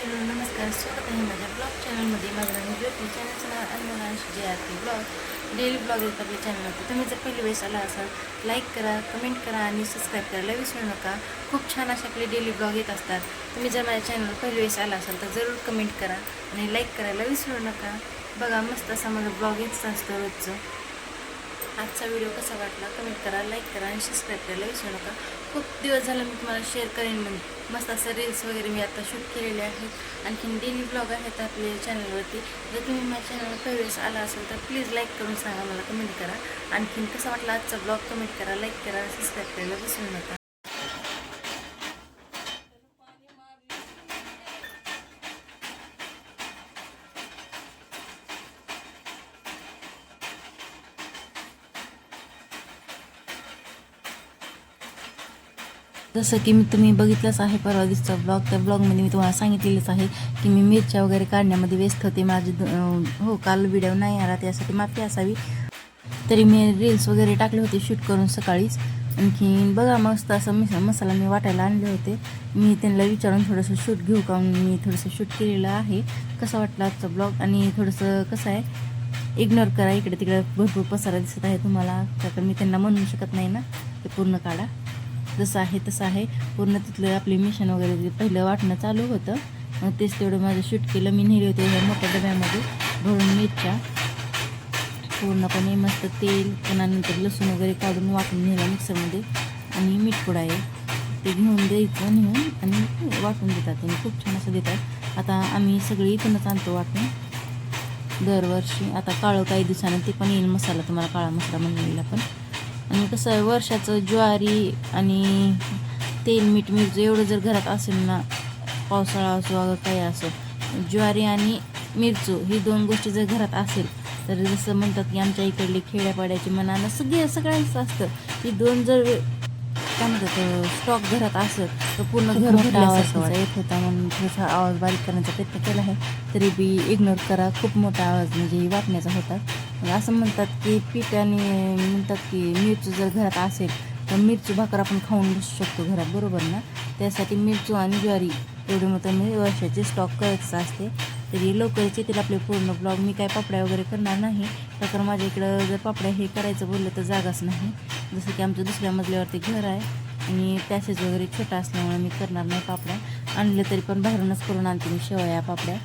Hello नमस्कार. स्वागत आहे माझ्या ब्लॉग चॅनलमध्ये. माझं नाव ज्योती चॅनलचं नाव अन्नरांश जे आर ब्लॉग डेली ब्लॉग येतात आपल्या चॅनलवरती. तुम्ही जर पहिली वेळेस आला असाल लाईक करा कमेंट करा आणि सबस्क्राईब करायला विसरू नका. खूप छान असे आपले डेली ब्लॉग येत असतात. तुम्ही जर माझ्या चॅनलवर पहिली वेळेस आला असाल तर जरूर कमेंट करा आणि लाईक करायला विसरू नका. बघा मस्त असा माझा ब्लॉग येत असतो रोजचं. आजचा व्हिडिओ कसा वाटला? कमेंट करा लाईक करा आणि सबस्क्राईब करायला विसरू नका. खूप दिवस झालं मी तुम्हाला शेअर करेन म्हणजे मस्त असं रील्स वगैरे मी आता शूट केलेले आहेत. आणखीन डेली ब्लॉग आहेत आपल्या चॅनलवरती जर तुम्ही माझ्या चॅनलवर पहिलेच आला असेल तर प्लीज लाईक करून सांगा मला कमेंट करा. आणखीन कसा वाटला आजचा ब्लॉग कमेंट करा लाईक करा सबस्क्राईब करायला विसरू नका. जसं की मी तुम्ही बघितलंच आहे परवा दिसचा ब्लॉग त्या ब्लॉगमध्ये मी तुम्हाला सांगितलेलंच आहे की मी मिरच्या वगैरे काढण्यामध्ये व्यस्त होते. माझी हो काल व्हिडिओ नाही आला त्यासाठी माफी असावी. तरी मी रील्स वगैरे टाकले होते शूट करून सकाळीच. आणखी बघा मस्त असं मिस मसाला मी वाटायला आणले होते. मी त्यांना विचारून थोडंसं शूट घेऊ का? मी थोडंसं शूट केलेलं आहे. कसा वाटला आजचा ब्लॉग आणि थोडंसं कसं आहे? इग्नोर करा. इकडे तिकडे भरपूर पसारा दिसत आहे तुम्हाला. तर मी त्यांना म्हणू शकत नाही ना? ते पूर्ण काढा. जसं आहे तसं आहे. पूर्ण तिथलं आपले मिशन वगैरे पहिलं वाटणं चालू होतं. मग तेच तेवढं माझं शूट केलं. मी नेले होते ह्या मोठ्या डब्यामध्ये भरून मिरच्या. पूर्णपणे मस्त तेल पुन्हा नंतर लसूण वगैरे काढून वाटून नेलं मिक्सरमध्ये. आणि मीठ पुडा आहे. ते घेऊन द्यायचं नेऊन आणि वाटून देतात आणि खूप छान असं देतात. आता आम्ही सगळी इथूनच आणतो वाटून दरवर्षी आता काळं काही दिवसानं ते पण येईल मसाला. तुम्हाला काळा मसाला म्हणलेला पण आणि कसं आहे वर्षाचं ज्वारी आणि तेल मीठ मिरचं एवढं जर घरात असेल ना पावसाळा असो अगं काही असो ज्वारी आणि मिरचू ही दोन गोष्टी जर घरात असेल तर जसं म्हणतात की आमच्या इकडली खेड्यापाड्याची मनानं सगळे सगळ्यांचं असतं. ही दोन जर काय म्हणतात स्टॉक घरात असत तर पूर्ण घर भरल्यासारखं येत होता म्हणून थोडासा आवाज बारीक करण्याचा प्रयत्न केला आहे. तरी बी इग्नोर करा खूप मोठा आवाज म्हणजे वाटण्याचा होता. म्हणजे असं म्हणतात की पीठ आणि म्हणतात की मिरची जर घरात असेल तर मिरची भाकर आपण खाऊन बसू शकतो घरात बरोबर ना? त्यासाठी मिरचू आणि ज्वारी एवढे मोठं मी म्हणजे वर्षाचे स्टॉक करायचं असते. तरी लवकरच येतील आपले पूर्ण ब्लॉग मी काय पापड्या वगैरे करणार नाही. तर माझ्या इकडं जर पापड्या हे करायचं बोललं तर जागाच नाही. जसं की आमचं दुसऱ्या मजल्यावरती घर आहे आणि पॅसेज वगैरे छोटा असल्यामुळे मी करणार नाही पापड्या. आणलं तरी पण बाहेरूनच करून आणते मी शेवया पापड्या.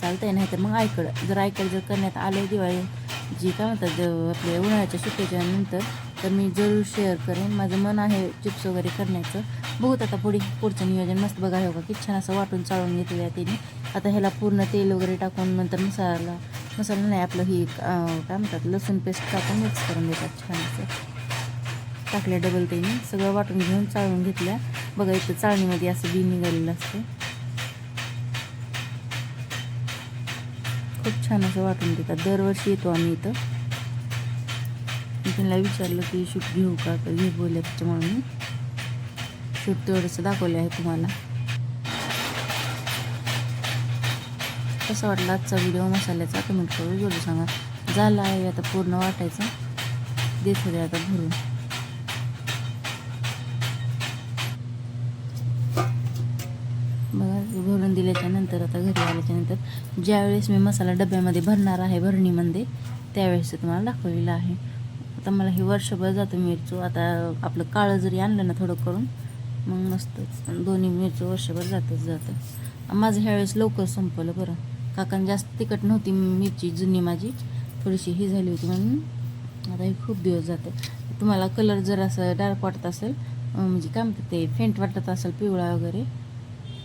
चालतंय नाही तर मग आयकड जर आयकड जर करण्यात आलं दिवाळी जी काय म्हणतात आपल्या उन्हाळ्याच्या सुट्टीच्या नंतर तर मी जरूर शेअर करेन. माझं मन आहे चिप्स वगैरे करण्याचं. बहुत आता पुढे पुढचं नियोजन मस्त बघा हो का की छान असं वाटून चाळून घेतलं आहे तिने. आता ह्याला पूर्ण तेल वगैरे टाकून नंतर मसाला मसाला नाही आपलं ही काय म्हणतात लसूण पेस्ट टाकून मिक्स करून देतात छान असं. टाकल्या डबल त्याने. सगळं वाटून घेऊन चाळून घेतल्या बघा इथं चाळणीमध्ये असं बी निघालेलं असते. खूप छान असं वाटून देतात. दरवर्षी येतो आम्ही इथं. मी त्यांना विचारलं की शूट घेऊ का? तर घे बोलले त्याच्यामुळे मी. शूट तेवढंसं दाखवलं आहे तुम्हाला. कसा वाटला आजचा व्हिडिओ मसाल्याचा? कमेंट करून जोडू सांगा. झाला आहे आता पूर्ण वाटायचं. देत होते आता भरून. दिल्याच्यानंतर आता घरी आल्याच्यानंतर ज्यावेळेस मी मसाला डब्यामध्ये भरणार आहे भरणीमध्ये त्यावेळेस ते तुम्हाला दाखवलेलं आहे. आता मला हे वर्षभर जातं मिरचू आता आपलं काळं जरी आणलं ना थोडं करून मग मस्तच दोन्ही मिरचू वर्षभर जातच जातं. माझं ह्यावेळेस लवकर संपलं बरं. काकान जास्त तिखट नव्हती मिरची जुनी माझी. थोडीशी ही झाली होती म्हणून आता हे खूप दिवस जातं. तुम्हाला कलर जर असं डार्क वाटत असेल म्हणजे काय म्हणतात ते फेंट वाटत असेल पिवळा वगैरे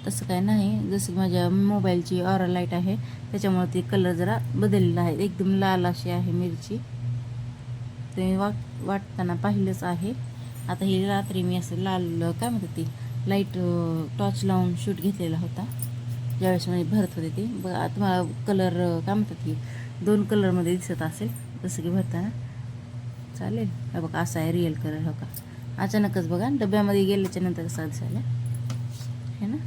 तसं काय नाही. जसं की माझ्या मोबाईलची ऑरा लाइट आहे त्याच्यामुळे ते कलर जरा बदललेला आहे. एकदम लाल अशी आहे मिरची. ते वाट वाटताना पाहिलंच आहे. आता ही रात्री मी असं लाल काय म्हणतात ती लाइट टॉर्च लावून शूट घेतलेला होता. ज्यावेळेस मी भरत होते ते. बघा तुम्हाला कलर काय म्हणतात की दोन कलरमध्ये दिसत असेल जसं की भरताना. चालेल. बघा असा आहे रिअल कलर हो का. अचानकच बघा डब्यामध्ये गेल्याच्यानंतर कसा दिसायला. है ना?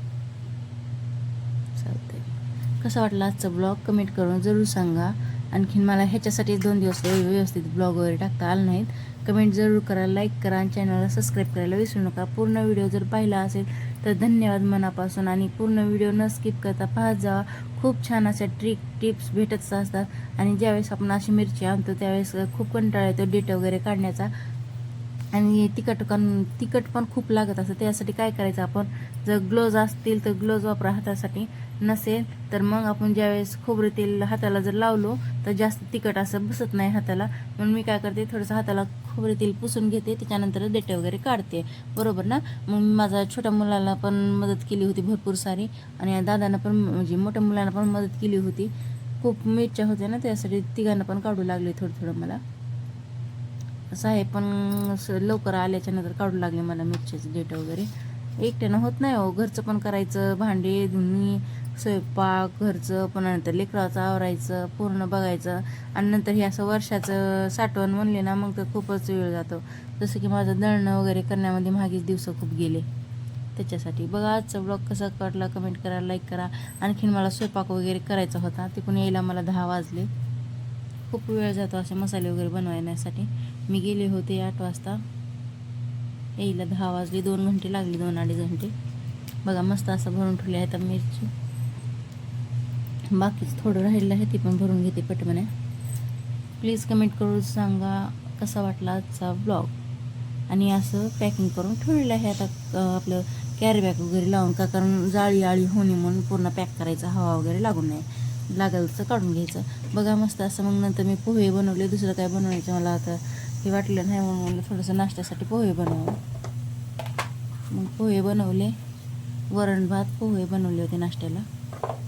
कसा वाटला आजचा ब्लॉग कमेंट करून जरूर सांगा. आणखीन मला ह्याच्यासाठी दोन दिवस व्यवस्थित ब्लॉग वगैरे टाकता आला नाहीत. कमेंट जरूर करा लाईक करा आणि चॅनलला सबस्क्राईब करायला विसरू नका. पूर्ण व्हिडिओ जर पाहिला असेल तर धन्यवाद मनापासून. आणि पूर्ण व्हिडिओ न स्किप करता पाहत जावा. खूप छान अशा ट्रिक टिप्स भेटत असतात. आणि ज्यावेळेस आपण अशी मिरची आणतो त्यावेळेस खूप कंटाळा येतो डेट वगैरे काढण्याचा. आणि तिखट कण तिखट पण खूप लागत असतं. त्यासाठी काय करायचं आपण? जर ग्लोव्ज असतील तर ग्लोव्ज वापरा हातासाठी. नसेल तर मग आपण ज्यावेळेस खोबरे तेल हाताला जर लावलो तर जास्त तिखट असं बसत नाही हाताला. म्हणून मी काय करते थोडंसं हाताला खोबरे तेल पुसून घेते. त्याच्यानंतर देटे वगैरे काढते. बरोबर ना? मग मी माझ्या छोट्या मुलाला पण मदत केली होती भरपूर सारी. आणि दादांना पण म्हणजे मोठ्या मुलांना पण मदत केली होती. खूप मिरच्या होत्या ना त्यासाठी तिघांना पण काढू लागले थोडं थोडं मला. असं आहे पण असं लवकर आल्याच्यानंतर काढू लागले मला मिरच्याचे डेट वगैरे. एकट्यानं होत नाही हो घरचं पण करायचं भांडे धुणी स्वयंपाक घरचं पण नंतर लेकराचं आवरायचं पूर्ण बघायचं. आणि नंतर हे असं वर्षाचं साठवण म्हणले ना मग तर खूपच वेळ जातो. जसं की माझं दळणं वगैरे करण्यामध्ये मागेच दिवस खूप गेले. त्याच्यासाठी बघा आजचा ब्लॉग कसा कटला कमेंट करा लाईक करा. आणखीन मला स्वयंपाक वगैरे करायचा होता तिकडून यायला मला दहा वाजले. खूप वेळ जातो असे मसाले वगैरे बनवण्यासाठी. मी गेले होते आठ वाजता. यायला दहा वाजली दोन घंटे लागले दोन अडीच घंटे. बघा मस्त असं भरून ठेवले आहेत मिरची. बाकीच थोडं राहिलेलं आहे ती पण भरून घेते पटमने प्लीज कमेंट करून सांगा कसा वाटला आजचा ब्लॉग. आणि असं पॅकिंग करून ठेवलेलं आहे आता आपलं कॅरीबॅग वगैरे लावून. का कारण जाळी आळी होणे म्हणून पूर्ण पॅक करायचा हवा वगैरे लागून नाही लागेल तर काढून घ्यायचं. बघा मस्त असं मग नंतर मी पोहे बनवले दुसरं काय बनवायचं मला आता हे वाटलं नाही म्हणून म्हणलं थोडंसं नाश्त्यासाठी पोहे बनवावं. मग पोहे बनवले वरण भात पोहे बनवले होते नाश्त्याला.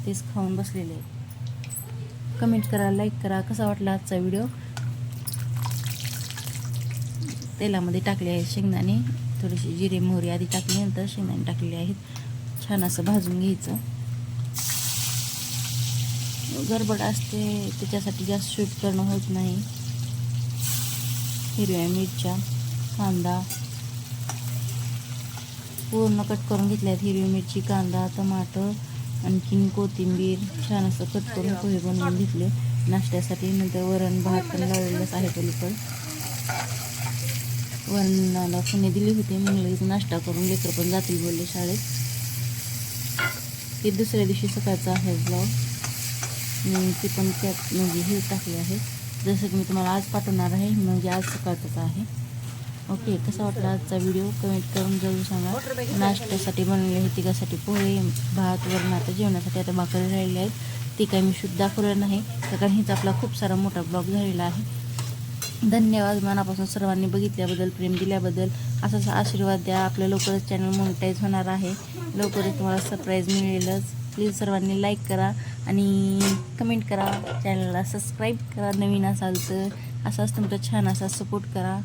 तेच खाऊन बसलेले आहेत. कमेंट करा लाईक करा कसा वाटला आजचा व्हिडिओ? तेलामध्ये टाकले आहेत शेंगदाणे थोडीशी जिरे मोहरी आधी टाकली नंतर शेंगदाणे टाकलेले आहेत. छान असं भाजून घ्यायचं. गडबड असते त्याच्यासाठी जास्त शूट करणं होत नाही. हिरव्या मिरच्या कांदा. पूर्ण कट करून घेतल्यात आहेत हिरवी मिरची कांदा टमाटर आणखीन कोथिंबीर. छान असं कट करून पोहे बनवून घेतले. नाश्त्यासाठी नंतर वरण भात पण लावलेलंच आहे पलीकडं. वरणाला पुणे दिली होती म्हणलं लगेच नाश्ता करून लेकर पण जातील बोलले शाळेत. ते दुसऱ्या दिवशी सकाळचं आहे ब्लॉग मी ते पण त्यात म्हणजे हे टाकले आहे. जसं की मी तुम्हाला आज पाठवणार आहे म्हणजे आज सकाळचंच आहे. ओके कसा वाटला आजचा व्हिडिओ कमेंट करून जरूर सांगा. नाश्त्यासाठी बनवले आहे तिघासाठी पोहे भात वरण आता जेवणासाठी आता भाकरी राहिली आहेत. ती काही मी शुद्ध दाखवलं नाही कारण हिचा आपला खूप सारा मोठा ब्लॉग झालेला आहे. धन्यवाद मनापासून सर्वांनी बघितल्याबद्दल प्रेम दिल्याबद्दल. असाच आशीर्वाद द्या. आपलं लवकरच चॅनल मोनिटाईज होणार आहे. लवकरच तुम्हाला सरप्राईज मिळेलच. प्लीज सर्वांनी लाईक करा आणि कमेंट करा. चॅनलला सबस्क्राईब करा नवीन असाल तर. असाच तुमचा छान असा सपोर्ट करा.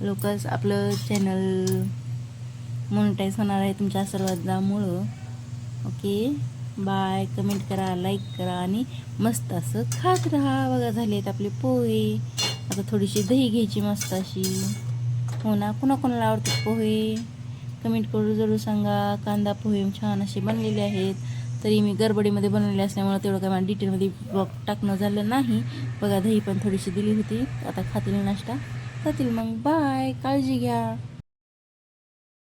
लवकरच आपलं चॅनल मोनिटाईज होणार आहे तुमच्या आशीर्वादामुळं. ओके बाय कमेंट करा लाईक करा आणि मस्त असं खात राहा. बघा आहेत आपले पोहे. आता थोडीशी दही घ्यायची मस्त अशी. हो ना? कुणाकुणाला आवडतात पोहे? कमेंट करून जरूर सांगा. कांदा पोहे छान असे बनलेले आहेत. तरी मी गडबडीमध्ये बनवले असल्यामुळे तेवढं काय मला डिटेलमध्ये ब्लॉग टाकणं झालं नाही. बघा दही पण थोडीशी दिली होती. आता खातील नाश्ता. खातील मग. बाय काळजी घ्या.